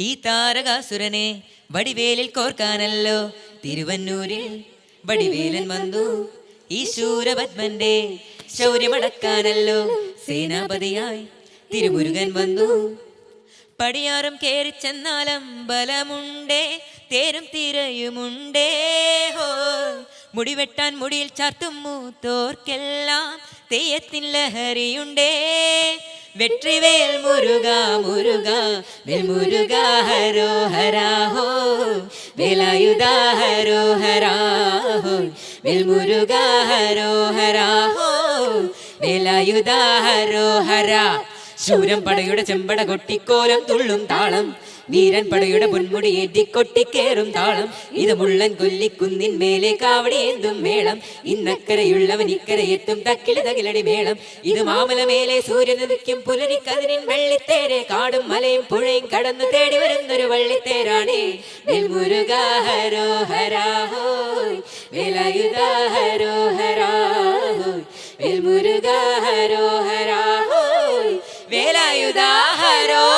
ഈ താരകാസുരനെ വടിവേലിൽ കോർക്കാനല്ലോ. തിരുവന്നൂരിൽ വടിവേലൻ വന്നു. ഈ ശൂരപത്മന്റെ ശൗര്യമടക്കാനല്ലോ. സേനാപതിയായി തിരുമുരുകൻ വന്നു. പടിയാറും കേറി ചെന്നാലം ബലമുണ്ടേ തേരും തിരയുമുണ്ടേ. ഹോ മുടിവെട്ടാൻ മുടിയിൽ ചാർത്തും മൂത്തോർക്കെല്ലാം തെയ്യത്തിൻ ലഹരിയുണ്ടേ. വെട്രിവേൽ മുരുക മുരുക വേൽ മുരുക ഹരോ ഹരാ ഹോ. വേലായുധ ഹരോ ഹരാ ഹോ. വേൽ മുരുക ഹരോ ഹരാ ഹോ. വേലായുധ ഹരോ ഹരാ ശൂരം പടയുടെ ചെമ്പട കൊട്ടിക്കോലം തുള്ളും താളം. വീരൻ പടയുടെ പൊന്മുടി ഏറ്റിക്കൊട്ടിക്കേറും താളം. ഇത് മുള്ളൻ കൊല്ലിക്കുന്നിൻ മേലെ കാവടി എന്തും മേളം. ഇന്നക്കരയുള്ളവൻ ഇക്കരയെത്തും തക്കിളി തകിലടി മേളം. ഇത് മാമല മേലെ സൂര്യൻ നിൽക്കും പുലരിക്കതിരിൻ വെള്ളിത്തേരെ കാടും മലയും പുഴയും കടന്നു തേടി വരുന്നൊരു വള്ളിത്തേരാണേ. വെൽമുരുക ഹരോ ഹരാ ഹോയ് വേലായുധ ഹരോ ഹരാ ഹോയ് വെൽമുരുക